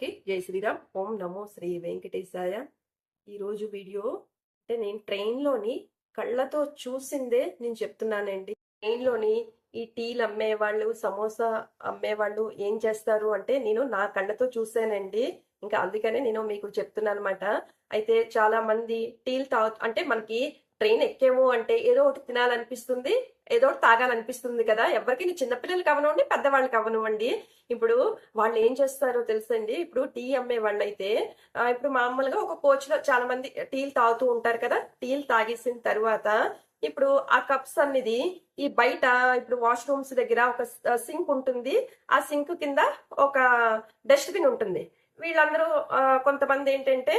అందరికీ జై శ్రీరామ్. ఓం నమో శ్రీ వెంకటేశాయ. ఈరోజు వీడియో అంటే నేను ట్రైన్లోని కళ్ళతో చూసిందే నేను చెప్తున్నానండి. ట్రైన్లోని ఈ టీలు అమ్మేవాళ్ళు సమోసా అమ్మేవాళ్ళు ఏం చేస్తారు అంటే నేను నా కళ్ళతో చూసానండి ఇంకా అందుకనే నేను మీకు చెప్తున్నాను అనమాట అయితే చాలా మంది టీలు తాగు అంటే మనకి ట్రైన్ ఎక్కేమో అంటే ఏదో ఒకటి తినాలనిపిస్తుంది ఏదో ఒకటి తాగాలనిపిస్తుంది కదా. ఎవరికి? చిన్నపిల్లలు కవనివ్వండి పెద్దవాళ్ళు కవనివ్వండి ఇప్పుడు వాళ్ళు ఏం చేస్తారో తెలుసండి. ఇప్పుడు టీ అమ్మే వాళ్ళు అయితే ఇప్పుడు మామూలుగా ఒక కోచ్లో చాలా మంది టీలు తాగుతూ ఉంటారు కదా. టీలు తాగేసిన తర్వాత ఇప్పుడు ఆ కప్స్ అనేది ఈ బయట ఇప్పుడు వాష్రూమ్స్ దగ్గర ఒక సింక్ ఉంటుంది. ఆ సింక్ కింద ఒక డస్ట్బిన్ ఉంటుంది. వీళ్ళందరూ కొంతమంది ఏంటంటే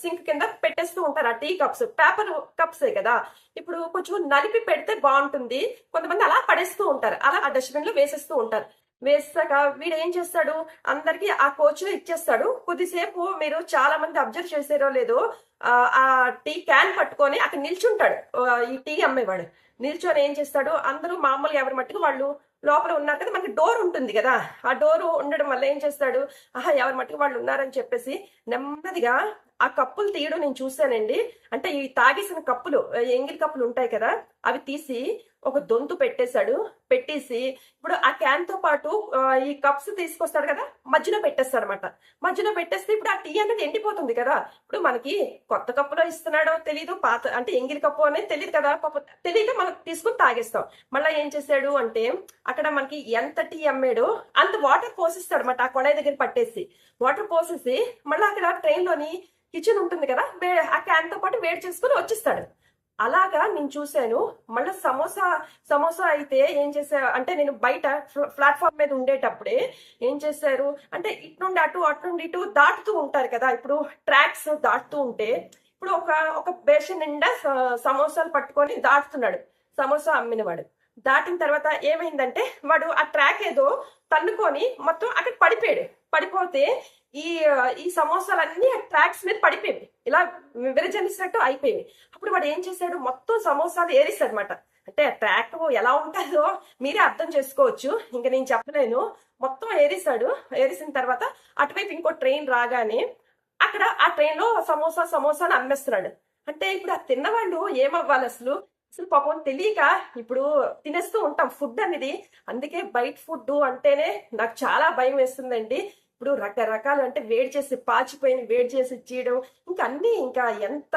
సింక్ కింద పెట్టేస్తూ ఉంటారు. ఆ టీ కప్స్ పేపర్ కప్సే కదా. ఇప్పుడు కొంచెం నలిపి పెడితే బాగుంటుంది. కొంతమంది అలా పడేస్తూ ఉంటారు. అలా ఆ డస్ట్బిన్లో వేసేస్తూ ఉంటారు. వేసాక వీడు ఏం చేస్తాడు? అందరికి ఆ కోచ్ ఇచ్చేస్తాడు. కొద్దిసేపు మీరు చాలా మంది అబ్జర్వ్ చేసారో లేదో ఆ, టీ క్యాన్ పట్టుకొని అక్కడ నిల్చుంటాడు. ఈ టీ అమ్మేవాడు. నిల్చొని ఏం చేస్తాడు? అందరూ మామూలుగా ఎవరి మట్టుకు వాళ్ళు లోపల ఉన్నారు కదా మనకి డోర్ ఉంటుంది కదా. ఆ డోర్ ఉండడం వల్ల ఏం చేస్తాడు? ఆహా ఎవరి మట్టుకు వాళ్ళు ఉన్నారని చెప్పేసి నెమ్మదిగా ఆ కప్పులు తీయడం నేను చూశానండి. అంటే ఈ తాగేసిన కప్పులు ఎంగిల్ కప్పులు ఉంటాయి కదా అవి తీసి ఒక దొంతు పెట్టేశాడు పెట్టేసి ఇప్పుడు ఆ క్యాన్తో పాటు ఈ కప్స్ తీసుకొస్తాడు కదా మధ్యలో పెట్టేస్తాడు అనమాట మధ్యలో పెట్టేస్తే ఇప్పుడు ఆ టీ అనేది ఎండిపోతుంది కదా. ఇప్పుడు మనకి కొత్త కప్పులో ఇస్తున్నాడో తెలియదు పాత అంటే ఎంగిలి కప్పు అనేది తెలియదు కదా పాపం తెలియక మనం తీసుకుని తాగేస్తాం. మళ్ళీ ఏం చేశాడు అంటే అక్కడ మనకి ఎంత టీ అమ్మాడో అంత వాటర్ పోసిస్తాడు అనమాట ఆ కొడాయి దగ్గర పట్టేసి. వాటర్ పోసేసి మళ్ళీ అక్కడ ట్రైన్లోని కిచెన్ ఉంటుంది కదా ఆ క్యాన్తో పాటు వేడి చేసుకుని వచ్చేస్తాడు. అలాగా నేను చూశాను. మళ్ళీ సమోసా సమోసా అయితే ఏం చేశారు అంటే నేను బయట ప్లాట్ఫామ్ మీద ఉండేటప్పుడే ఏం చేశారు అంటే ఇటు నుండి అటు అటు నుండి ఇటు దాటుతూ ఉంటారు కదా ఇప్పుడు ట్రాక్స్ దాటుతూ ఉంటే ఇప్పుడు ఒక ఒక బేషన్ నిండా సమోసాలు పట్టుకొని దాటుతున్నాడు సమోసా అమ్మినవాడు. దాటిన తర్వాత ఏమైందంటే వాడు ఆ ట్రాక్ ఏదో తన్నుకొని మొత్తం అక్కడ పడిపోయాడు. పడిపోతే ఈ ఈ సమోసాలన్నీ ఆ ట్రాక్స్ మీద పడిపోయింది ఇలా విరజనిసినట్టు అయిపోయింది అప్పుడు వాడు ఏం చేశాడు? మొత్తం సమోసాలు ఏరిస్తాడనమాట అంటే ట్రాక్ ఎలా ఉంటుందో మీరే అర్థం చేసుకోవచ్చు. ఇంకా నేను చెప్పలేను. మొత్తం ఏరిస్తాడు ఏరిసిన తర్వాత అటువైపు ఇంకో ట్రైన్ రాగానే అక్కడ ఆ ట్రైన్లో సమోసా సమోసా అని అమ్మేస్తున్నాడు. అంటే ఇప్పుడు ఆ తిన్నవాళ్ళు ఏమవ్వాలి అసలు? అసలు పాపం తెలియక ఇప్పుడు తినేస్తూ ఉంటాం. ఫుడ్ అనేది అందుకే బయట ఫుడ్ అంటేనే నాకు చాలా భయం వేస్తుందండి. ఇప్పుడు రకరకాలు అంటే వేడి చేసి పాచిపోయిన వేడి చేసి చేయడం ఇంకా అన్ని ఇంకా ఎంత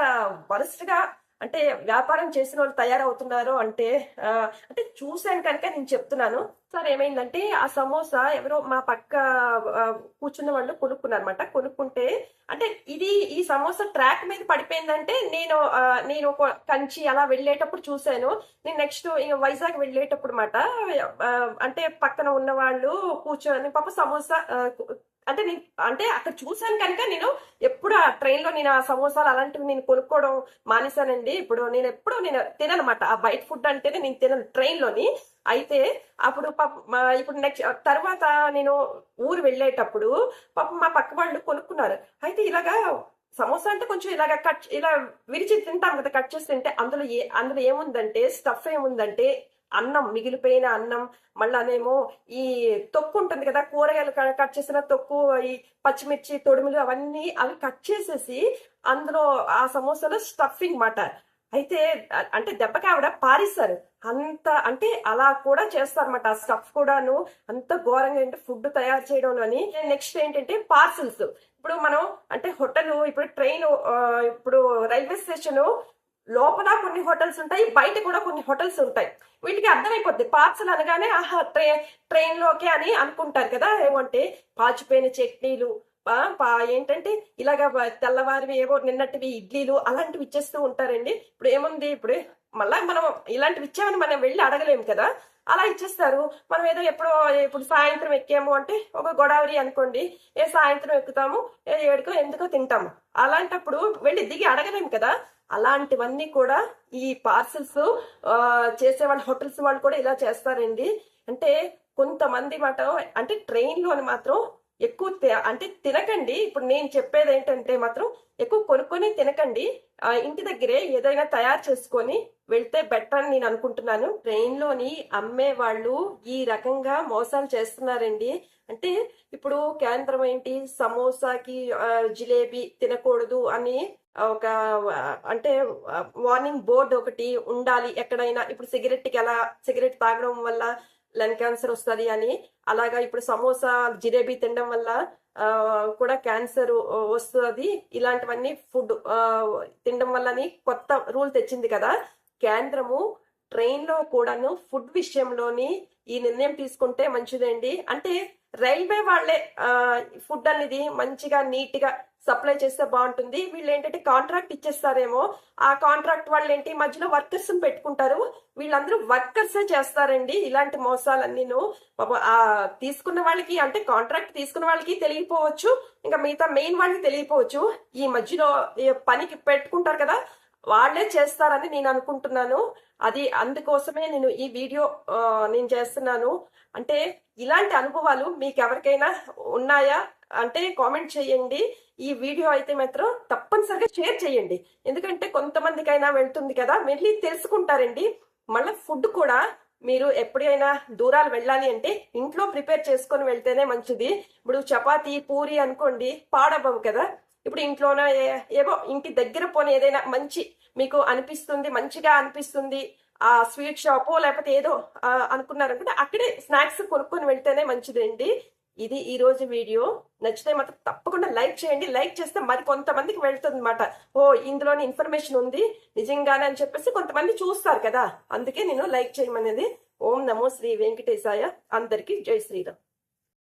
వరస్ట్గా అంటే వ్యాపారం చేసిన వాళ్ళు తయారవుతున్నారో అంటే ఆ, అంటే చూశాను కనుక నేను చెప్తున్నాను. సార్ ఏమైందంటే ఆ సమోసా ఎవరో మా పక్క కూర్చున్న వాళ్ళు కొనుక్కున్నారనమాట కొనుక్కుంటే అంటే ఇది ఈ సమోసా ట్రాక్ మీద పడిపోయిందంటే నేను నేను ఒక కంచి అలా వెళ్ళేటప్పుడు చూశాను. నేను నెక్స్ట్ వైజాగ్ వెళ్ళేటప్పుడు మాట అంటే పక్కన ఉన్న వాళ్ళు కూర్చొని పాప సమోసా అంటే నేను అంటే అక్కడ చూశాను కనుక నేను ఎప్పుడు ఆ ట్రైన్లో నేను ఆ సమోసాలు అలాంటివి నేను కొనుక్కోవడం మానేశానండి. ఇప్పుడు నేను ఎప్పుడు నేను తిననమాట ఆ బయట ఫుడ్ అంటేనే నేను తినను ట్రైన్లోని అయితే అప్పుడు పాప ఇప్పుడు నెక్స్ట్ తర్వాత నేను ఊరు వెళ్ళేటప్పుడు పాపం మా పక్క వాళ్ళు కొనుక్కున్నారు. అయితే ఇలాగా సమోసా అంటే కొంచెం ఇలాగ కట్ ఇలా విరిచి తింటాం కదా కట్ చేసి తింటే అందులో ఏ అందులో ఏముందంటే స్టఫ్ ఏముందంటే అన్నం మిగిలిపోయిన అన్నం మళ్ళానేమో ఈ తొక్కు ఉంటుంది కదా కూరగాయలు కట్ చేసిన తొక్కు ఈ పచ్చిమిర్చి తొడుములు అవన్నీ అవి కట్ చేసేసి అందులో ఆ సమోసాలో స్టఫింగ్ మాట. అయితే అంటే దెబ్బకి ఆవిడ పారిస్తారు అంత అంటే అలా కూడా చేస్తారన్నమాట. ఆ స్టఫ్ కూడాను అంత ఘోరంగా ఏంటి ఫుడ్ తయారు చేయడం అని. నెక్స్ట్ ఏంటంటే పార్సిల్స్. ఇప్పుడు మనం అంటే హోటల్ ఇప్పుడు ట్రైన్ ఇప్పుడు రైల్వే స్టేషన్ లోపల కొన్ని హోటల్స్ ఉంటాయి బయట కూడా కొన్ని హోటల్స్ ఉంటాయి. వీటికి అర్థమైపోద్ది. పార్సల్ అనగానే ఆహా ట్రై ట్రైన్లోకే అని అనుకుంటారు కదా. ఏమంటే పాచిపోయిన చట్నీలు ఏంటంటే ఇలాగ తెల్లవారివి ఏవో నిన్నటివి ఇడ్లీలు అలాంటివి ఇచ్చేస్తూ ఉంటారండి. ఇప్పుడు ఏముంది? ఇప్పుడు మళ్ళా మనం ఇలాంటివి ఇచ్చామని మనం వెళ్ళి అడగలేము కదా. అలా ఇచ్చేస్తారు. మనం ఏదో ఎప్పుడో ఇప్పుడు సాయంత్రం ఎక్కాము అంటే ఒక గోదావరి అనుకోండి. ఏ సాయంత్రం ఎక్కుతాము? ఏ ఏడుకో ఎందుకో తింటాము. అలాంటప్పుడు వెళ్ళి దిగి అడగలేము కదా. అలాంటివన్నీ కూడా ఈ పార్సల్స్ చేసే వాళ్ళ హోటల్స్ వాళ్ళు కూడా ఇలా చేస్తారండి. అంటే కొంతమంది మాట అంటే ట్రైన్లోని మాత్రం ఎక్కువ అంటే తినకండి. ఇప్పుడు నేను చెప్పేది ఏంటంటే మాత్రం ఎక్కువ కొనుక్కొని తినకండి. ఇంటి దగ్గరే ఏదైనా తయారు చేసుకొని వెళ్తే బెటర్ అని నేను అనుకుంటున్నాను. ట్రైన్లోని అమ్మే వాళ్ళు ఈ రకంగా మోసాలు చేస్తున్నారండి. అంటే ఇప్పుడు కేంద్రం ఏంటి? సమోసాకి జిలేబీ తినకూడదు అని ఒక అంటే వార్నింగ్ బోర్డు ఒకటి ఉండాలి ఎక్కడైనా. ఇప్పుడు సిగరెట్కి ఎలా సిగరెట్ తాగడం వల్ల లంగ్ క్యాన్సర్ వస్తుంది అని. అలాగా ఇప్పుడు సమోసా జిలేబీ తినడం వల్ల కూడా క్యాన్సర్ వస్తుంది. ఇలాంటివన్నీ ఫుడ్ తినడం వల్లని కొత్త రూల్ తెచ్చింది కదా. కేంద్రము ట్రైన్లో కూడాను ఫుడ్ విషయంలోని ఈ నిర్ణయం తీసుకుంటే మంచిదండి. అంటే రైల్వే వాళ్ళే ఫుడ్ అనేది మంచిగా నీట్గా సప్లై చేస్తే బాగుంటుంది. వీళ్ళు ఏంటంటే కాంట్రాక్ట్ ఇచ్చేస్తారేమో. ఆ కాంట్రాక్ట్ వాళ్ళు ఏంటి మధ్యలో వర్కర్స్ పెట్టుకుంటారు. వీళ్ళందరూ వర్కర్సే చేస్తారండి ఇలాంటి మోసాలన్నీను. ఆ తీసుకున్న వాళ్ళకి అంటే కాంట్రాక్ట్ తీసుకున్న వాళ్ళకి తెలియపోవచ్చు. ఇంకా మిగతా మెయిన్ వాళ్ళకి తెలియపోవచ్చు. ఈ మధ్యలో పనికి పెట్టుకుంటారు కదా వాళ్ళే చేస్తారని నేను అనుకుంటున్నాను. అది అందుకోసమే నేను ఈ వీడియో నేను చేస్తున్నాను. అంటే ఇలాంటి అనుభవాలు మీకు ఎవరికైనా ఉన్నాయా? అంటే కామెంట్ చేయండి. ఈ వీడియో అయితే మాత్రం తప్పనిసరిగా షేర్ చేయండి. ఎందుకంటే కొంతమందికైనా వెళ్తుంది కదా వెళ్ళి తెలుసుకుంటారండి. మళ్ళీ ఫుడ్ కూడా మీరు ఎప్పుడైనా దూరాలు వెళ్ళాలి అంటే ఇంట్లో ప్రిపేర్ చేసుకొని వెళ్తేనే మంచిది. ఇప్పుడు చపాతీ పూరి అనుకోండి పాడబవు కదా. ఇప్పుడు ఇంట్లోనే ఏ- ఏవో ఇంటి దగ్గర పోనీ ఏదైనా మంచి మీకు అనిపిస్తుంది మంచిగా అనిపిస్తుంది ఆ స్వీట్ షాపు లేకపోతే ఏదో అనుకున్నారనుకుంటే అక్కడే స్నాక్స్ కొనుక్కొని వెళ్తేనే మంచిదండి. ఇది ఈ రోజు వీడియో. నచ్చితే మాత్రం తప్పకుండా లైక్ చేయండి. లైక్ చేస్తే మరి కొంతమందికి వెళ్తుంది అనమాట ఓ ఇందులోని ఇన్ఫర్మేషన్ ఉంది. నిజంగానే అని చెప్పేసి కొంతమంది చూస్తారు కదా. అందుకే నేను లైక్ చేయమనేది. ఓం నమో శ్రీ వెంకటేశాయ. అందరికీ జై శ్రీరామ్.